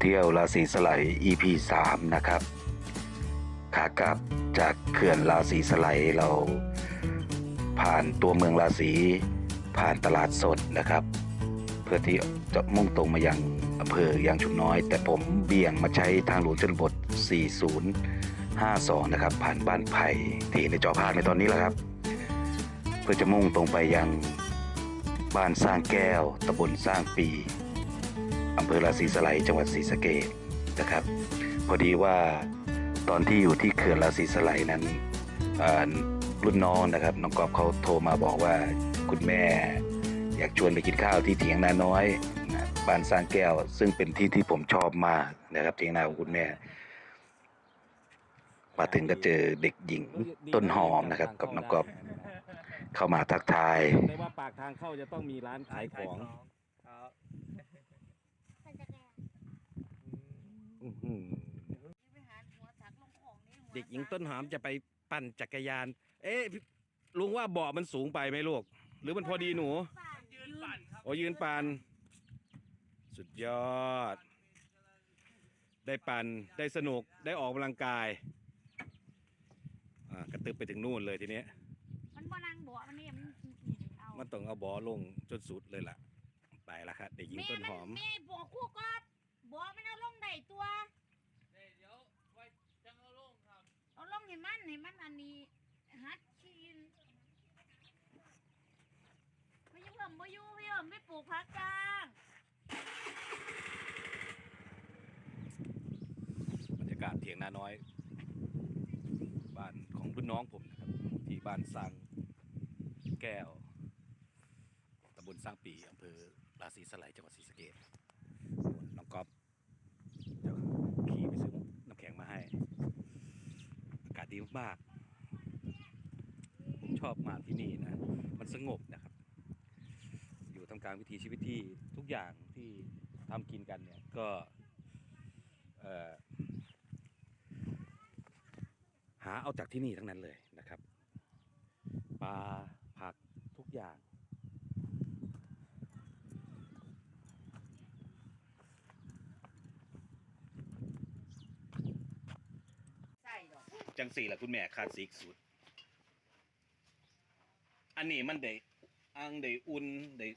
เที่ยวราศีสไลด์ EP 3 นะครับขากลับจากเขื่อนราศีสไลด์เราผ่านตัวเมืองราศีผ่านตลาดสดนะครับ เพื่อที่จะมุ่งตรงมายังอำเภอยางชุมน้อย แต่ผมเบี่ยงมาใช้ทางหลวงชนบท 4052 นะครับ ผ่านบ้านไผ่ที่ในจอภาพในตอนนี้แหละครับ เพื่อจะมุ่งตรงไปยังบ้านสร้างแก้วตำบลสร้างปี อำเภอราศีสไลจังหวัดศรีสะเกษนะครับ พอดีว่าตอนที่อยู่ที่เขื่อนราศีสไลนั้นรุ่นน้องนะครับน้องกอบเขาโทรมาบอกว่าคุณแม่อยากชวนไปกินข้าวที่เถียงนาน้อยนะบ้านสร้างแก้ว ซึ่งเป็นที่ที่ผมชอบมากนะครับเถียงนาของคุณแม่ มาถึงก็เจอเด็กหญิงต้นหอมนะครับ กับน้องกอบเข้ามาทักทายได้ว่าปากทางเข้าจะต้องมีร้านขายของ ครับ อื้อหือ เด็กหญิงต้นหอมจะไปปั่นจักรยาน เอ๊ะพี่ลุงว่าเบาะมันสูงไปไหมลูก หรือมันพอดีหนูยืนปั่นครับโอ้ยืนปั่นสุดยอด ได้ปั่นได้สนุกได้ออกกำลังกายอ่ากระตึบไปถึงนู่นเลยทีเนี้ยมันบ่นางบัวมันนี่มันเอามันต้องเอาบอลงจนสุดเลยล่ะ ไปละครับเด็กหญิงแม่ต้นมันหอม แม่บัวคู่ก็ บัวมันเอาลงได้ตัว เดี๋ยวไว้จังเอาลงครับ เอาลงให้มันให้มันอันนี้ฮัดชีนไม่ยุ่งเอิ่มไม่ยุ่งไม่เอิ่มไม่ปลูกผักกลางบรรยากาศเถียงนาน้อย บ้านของรุ่นน้องผมนะครับ ที่บ้านสังแก้วตำบลสร้างปีอำเภอราศีสไลยจังหวัดศรีสะเกษน้องก๊อฟจะขี่ไปซื้อน้ำแข็งมาให้ อากาศดี มาก ผมชอบมาที่นี่นะ มันสงบนะครับ อยู่ทำกลางวิถีชีวิตที่ทุกอย่างที่ทำกินกันเนี่ยก็หาเอาจากที่นี่ทั้งนั้นเลยนะครับปลาผักทุกอย่าง ใส่ดอก จังสี่ละคุณแม่คาดสีกสุด อันนี้มันได้อังได้อุ่นได้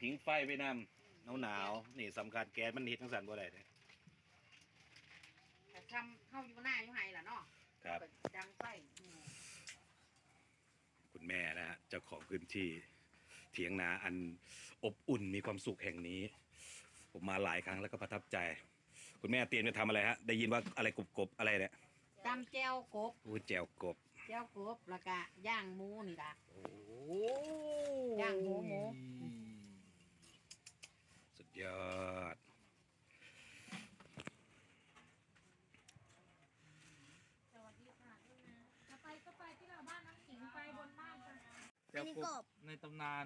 ทิ้งไฟไว้นำหนาวหนาวๆนี่สำคัญแก๊สมันเฮ็ดทั้งสันบ่ได้เลยแต่ทำเข้าอยู่หน้าอยู่ไห้ล่ะเนาะครับ เปิดดังไฟอืมคุณแม่นะฮะเจ้าของพื้นที่เถียงนาอันอบอุ่นมีความสุขแห่งนี้ ผมมาหลายครั้งแล้วก็ประทับใจ คุณแม่เตรียมจะทำอะไรฮะ ได้ยินว่าอะไรกรุบๆอะไรเนี่ย ตำแจวกบอู้แจวกบแจวกบแล้วก็ย่างหมูนี่ล่ะ โอ้ย่างหมูหมู สุดยอด สวัสดีค่ะจะไปก็ไปที่เราบ้านน้ำขิงไปบนบ้านกันเดี๋ยวกบในตำนาน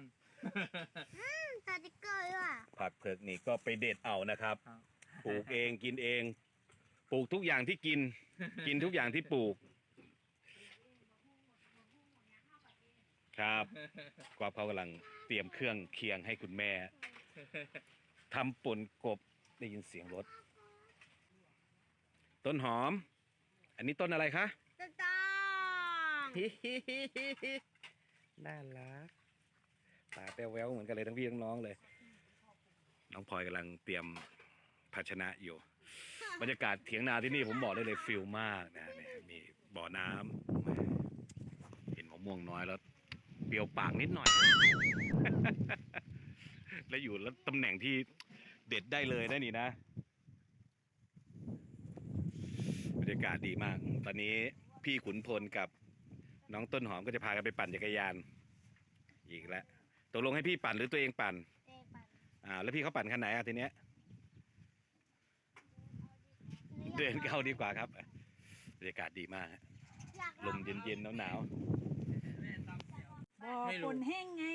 สติกเกอร์ด้วยผักเผือกนี่ก็ไปเด็ดเอานะครับครับปลูกเองกินเอง ปลูกทุกอย่างที่กิน กินทุกอย่างที่ปลูก ครับกวาเขากำลังเตรียมเครื่องเคียงให้คุณแม่ทำป่นกบได้ยินเสียงรถ ต้นหอม อันนี้ต้นอะไรคะตะตองน่ารักตาแป้วแววเหมือนกันเลยทั้งพี่ทั้งน้องเลย น้องพลอยกำลังเตรียมภาชนะอยู่ บรรยากาศเถียงนาที่นี่ผมบอกได้เลยฟิลมากนะเนี่ยมีบ่อน้ำเห็นมะม่วงน้อยแล้วเปรี้ยวปากนิดหน่อย และอยู่แล้วตำแหน่งที่เด็ดได้เลยนะนี่นะ บรรยากาศดีมาก ตอนนี้พี่ขุนพลกับน้องต้นหอมก็จะพากันไปปั่นจักรยาน อีกแล้วตกลงให้พี่ปั่นหรือตัวเองปั่นอ่า แล้วพี่เขาปั่นคันไหนอะทีเนี้ย เดินเข้าดีกว่าครับบรรยากาศดีมากฮะลมเย็นๆหนาวบ่ไม่รู้ คนแห้งไง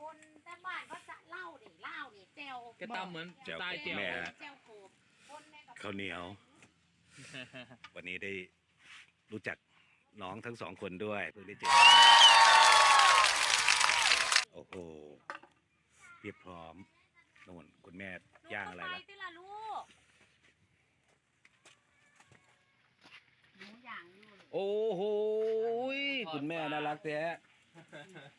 คนแต่บ้านก็จะเหล้าดิเหล้าดิแจวแกตำเหมือนๆเจ้าตายกบเจียวแม่แจวโขบคนแม่กับข้าวเหนียว วันนี้ได้รู้จักน้องทั้งสองคนด้วยเพิ่งได้เจอโอ้โหเรียบพร้อมโน่นคุณแม่ย่างอะไรไปล่ะติละลูก โอ้โหยคุณแม่น่ารักแท้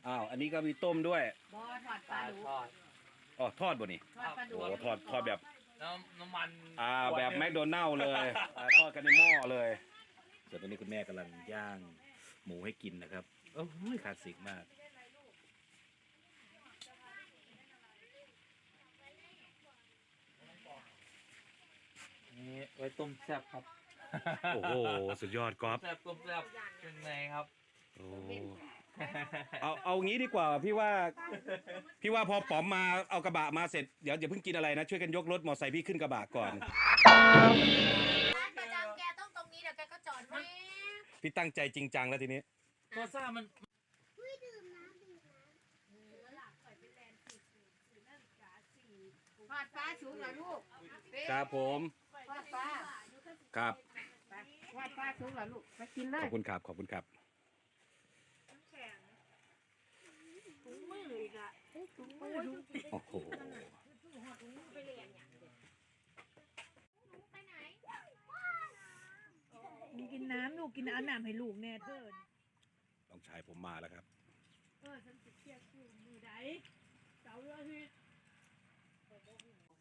อ้าวอันนี้ก็มีต้มด้วยบอทอดปปลาลาดุกทอดอ๋อทอดบ่นี่ทอดปลาดุโอ้กทอดทอดแบบน้ำน้ำมันอ่าแบบแมคโดนัลล์เลยอ่าทอดกันในหม้อเลยส่วนตอนนี้คุณแม่กำลังย่างหมูให้กินนะครับโอ้ยคลาสสิกมาก นี่ไว้ต้มแซ่บครับ โอ้โห สุดยอดกอล์ฟแซ่บต้มแซ่บเป็นไงครับ โอ้เอาเอางี้ดีกว่าพี่ว่า พี่ว่าพอป๋อมมาเอากระบะมาเสร็จเดี๋ยวอย่าเพิ่งกินอะไรนะ ช่วยกันยกรถมอไซค์พี่ขึ้นกระบะก่อน ร้านประจำแกต้องตรงนี้เดี๋ยวแกก็จอดแม่พี่ตั้งใจจริงจังแล้วทีนี้ ก็ซ่ามันทอดปลาสูงเหรอลูกครับผมทอดปลาครับ ทอดปลาสูงเหรอลูกไปกินเลขยอบคุณครับขอบคุณครับถุงมืออีกอะถุงมือถุงโอ้โหไปเรียนอย่างเดียวไปไหนมึงกินน้ำลูกกินน้ำน้ำให้ลูกแน่เถิดต้องชายผมมาแล้วครับ เออฉันสิเที่ยวคือมือใดเสาร์อาทิตย์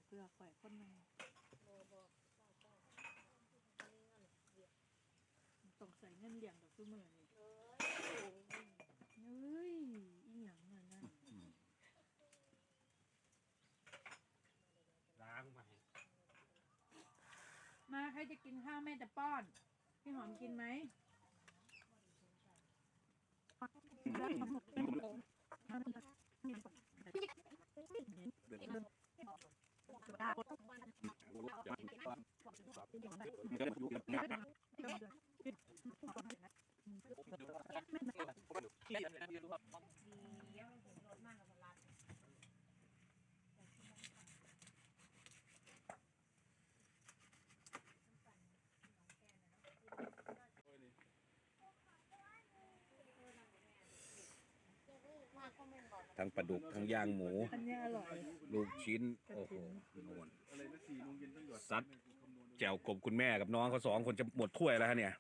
เพื่อข่อยคนหนึงต้องใส่เงินเลี้ยงดอกซุมือนี่เฮ้ยอีหยังอะนะล้างใหม่มาใครจะกินข้าวแม่จะป้อน พี่หอมกินไหม ทั้งปลาดุกทั้งย่างหมู อันนี้อร่อย ลูกชิ้น โอ้โหนวลซัด แจ่วกบคุณแม่กับน้องเขาสองคนจะหมดถ้วยแล้วฮะเนี่ย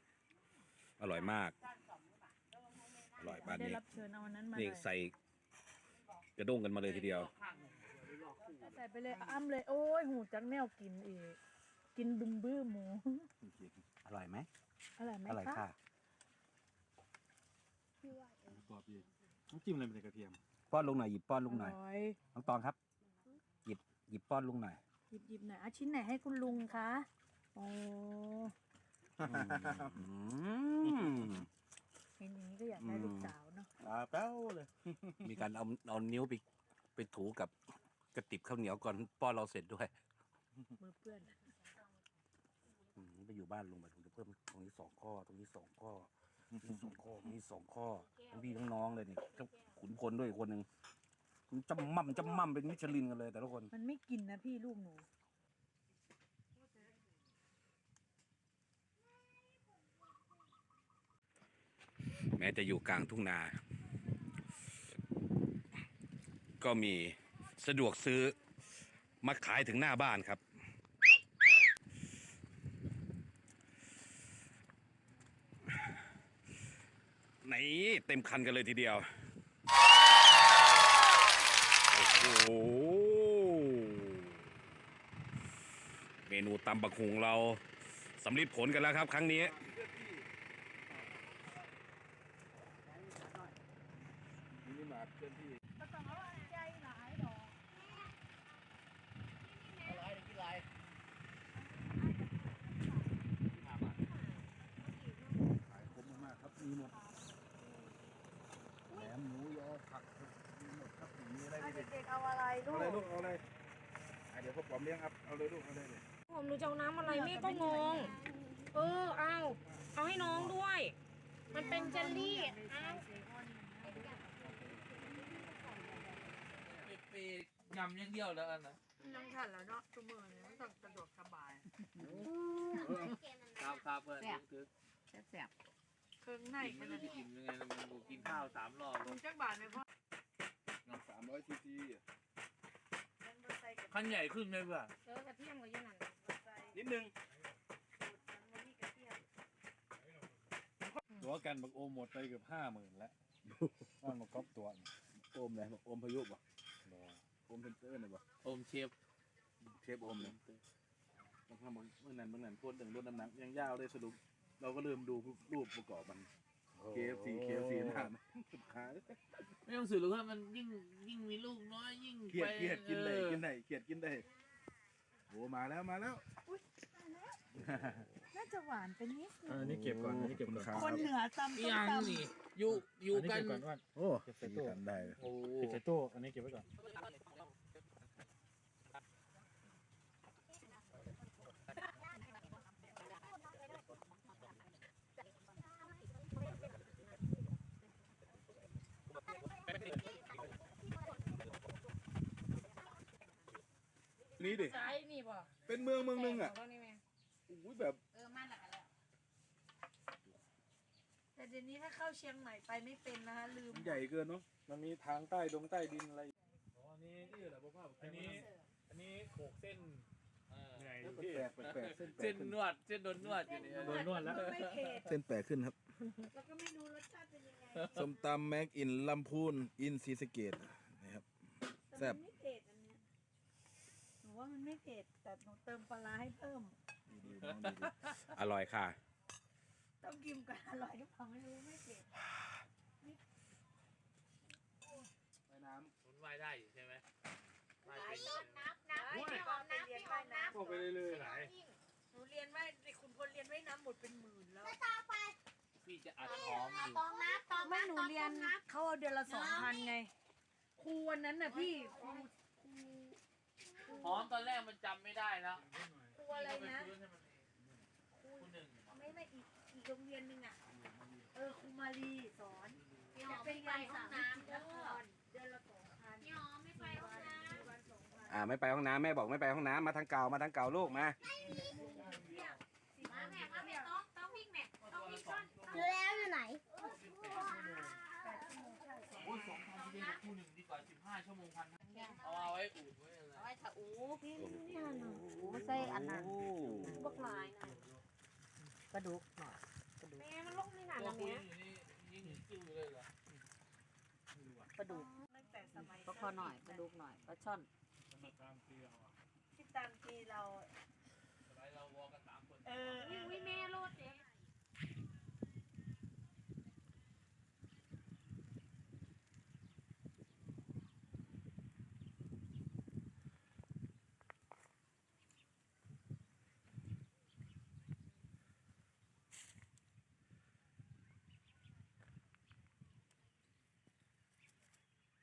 อร่อยมาก อร่อยบ้านได้นี้ รับเชิญเอาอันนั้นมานี่เลยใส่กระด้งกันมาเลยทีเดียว ใส่ไปเลยอ้ำเลยโอ้ยหูจักแนวกินอีกกินบึมบื้อหมูอร่อยไหมอร่อยไหมอร่อยคะค่ะกรอบดีน้ำจิ้มอะไรเป็นกระเทียมป้อนลุงหน่อยหยิบป้อนลุงหน่อยร่อยน้องตองครับ หยิบหยิบป้อนลุงหน่อยหยิบหยิบหน่อยอะชิ้นไหนให้คุณลุงคะโอ้อืม เห็นอย่างนี้ก็อยากได้ลูกสาวเนาะอ่าแป้วเลยมีการเอาเอานิ้วไปไปถูกับกระติบข้าวเหนียวก่อนป้อนเราเสร็จด้วยมือเปื้อนอืมไปอยู่บ้านลุงไปลุงจะเพิ่มตรงนี้สองข้อ ตรงนี้สองข้อตรงนี้สองข้อตรงนี้สองข้อทั้งพี่ทั้งน้องเลยนี่เจ้าขุนพลด้วยอีกคนหนึ่งมันจำมั่มจำมั่มเป็นมิชลินกันเลยแต่ละคน มันไม่กินนะพี่ลูกหนู แม้จะอยู่กลางทุ่งนา ก็มีสะดวกซื้อมาขายถึงหน้าบ้านครับ ไหนเต็มคันกันเลยทีเดียว โอ้โห เมนูตำบักหุงเราสำลิดผลกันแล้วครับครั้งนี้ ขายคมมากๆครับมีหมดแหนมหมูยอผักมีหมดครับมีอะไรมีเด็ดเด็กเอาอะไรลูเอากเลยลูกเอาเลยอะเดี๋ยวพ่อปอมเลี้ยงครับเอาเลยลูกเอาเลยเลยผมหนูจะเอาน้ำอะไรแม่ก็งง เออเอาเอาให้น้องด้วย มันเป็นเจลลี่เอาป ยำอย่างเดียวแล้วกันนะยังทันแล้วเนาะชั่วโมงนี้ต้องสะดวกสบายครับครับเพื่อนคือแซ่บเครื่องในกินขไม่นาดได้นี้กินยังไงนะมันกูกินข้าวสามรอบลุงจักบาทไหมพ่อน้ำสามร้อยซีซีขั้นใหญ่ขึ้นเลยเพื่อนเออกระเทียมกับยี่นั่นนิดนึงหอกันบักโอมหมดไปเกือบห้าหมื่นแล้วว่านมาก๊อปตัวนี่โอมไหนบอกโอมพายุบ่บ่โอ มเพนเตอร์ไหนบ่โอมเชฟเชฟโอมเนี่ยบางครั้งบางเมื่อนั้นเมื่อนั้นโคตรถึงรถน้ำหนักยังยาวเลยสรุป เราก็เริ่มดูรูปประกอบมัน KFC KFC หน้ามันสุดท้ายไม่ต้องสื่อหรอกว่ามันยิ่งยิ่งมีลูกน้อยยิ่งเครียดไปเครียดกินได้ออกินได้เครียดกินได้โอ้มาแล้วมาแล้วน่าจะหวานไปนิดนึงอันนี้เก็บก่อนอันนี้เก็บก่อนคนเหนือตำอีส้หมยังตำนี่อยู่อยู่กันก่อนว่าโอ้เก็บใส่สีตู้กันได้โอ้เก็บใส่ตู้อันนี้เก็บไว้ก่อน นี่ดิใช่นี่ป่ะเป็นเมืองเมืองหนึงอะแปลกกว่านี่ไหมอุ้ยแบบเออมาแล้วกันแล้วแต่เดี๋ยวนี้ถ้าเข้าเชียงใหม่ไปไม่เป็นนะคะลืม มันใหญ่เกินเนาะ มันมีทางใต้ดงใต้ดินอะไร อ๋ออันนี้นี่แหละพ่อพ่ออันนี้ อันนี้โขกเส้นเหนื่อยแปลกแปลกแปลกเส้นแปลเส้กนขึ้นนวดเส้นโดนนวดอยู่นี่โดนนวดแล้ว ไม่เผ็ดเส้นแปลกขึ้นครับ แล้วก็ไม่รู้รสชาติเป็นยังไงส้มตำแม็กอินลำพูนอินซีสะเกตนะครับ แซ่แต่บมันไม่เผ็ดอันเนี้ยหนู ว่ามันไม่เผ็ดแต่หนูเติมปลาร้าให้เพิ่ม ดีๆน้องดีอร่อยค่ะ ต้องกินกันอร่อยหรือเปล่าไม่รู้ไม่เผ็ดๆไปน้หมุนว่ายได้อยู่ใช่ไหมว่ายเป็นน้ำน้ำไม่ออกน้ำไม่ออกน้ำเข้าไปเรื่อยไหนหนูเรียนว่ายในคุณพลเรียนว่ายน้ำหมดเป็นหมื่นแล้วพี่จะอัดพร้อมอยู่ตองน้ำตองไม่น้ำหนูเรียนเขาเอาเดือนละสองพันไงครูวันนั้นน่ะพี่ครูครูพ ร้อมตอนแรกมันจำไม่ได้แล้วครูอะไรนะพี่ก็ไปฟื้ให้มันเองครูหนึ่งไม่ไม่อีกอีกโรงเรียนหนึ่งอะ เออครูมารีสอนพี่หจะอมเป็ไม่นไปงานห้อสางมน้ำสิบเด้ละคอรเดือนละสองพันพี่หอมไม่ไปห้องน้ำวันสองพันอ่าไม่ไปห้องน้ำแม่บอกไม่ไปห้องน้ำมาทางเก่ามาทางเก่าลูกมามาแม่มาแม่ต้องต้องวิ่งแม่ต้องวิ่งก่อนแล้วอยู่ไหน โอ้ยสองพันที่เรียนกับครูหนึ่งดีกว่าสิบห้าชั่วโมงพันเอาเอาไว้อูดไว้อะไรเอาไว้ถ้าอูใส่อันนั้นพวกลายนะกระดูกหน่อยแม่มันลงในหนาตัวดครูเนี้ยนี่อยู่นี่ยิ่งจิ้วเลยเหรอกระดูกก็คอหน่อยกระดูกหน่อยปลาช่อนที่ตามปีเรา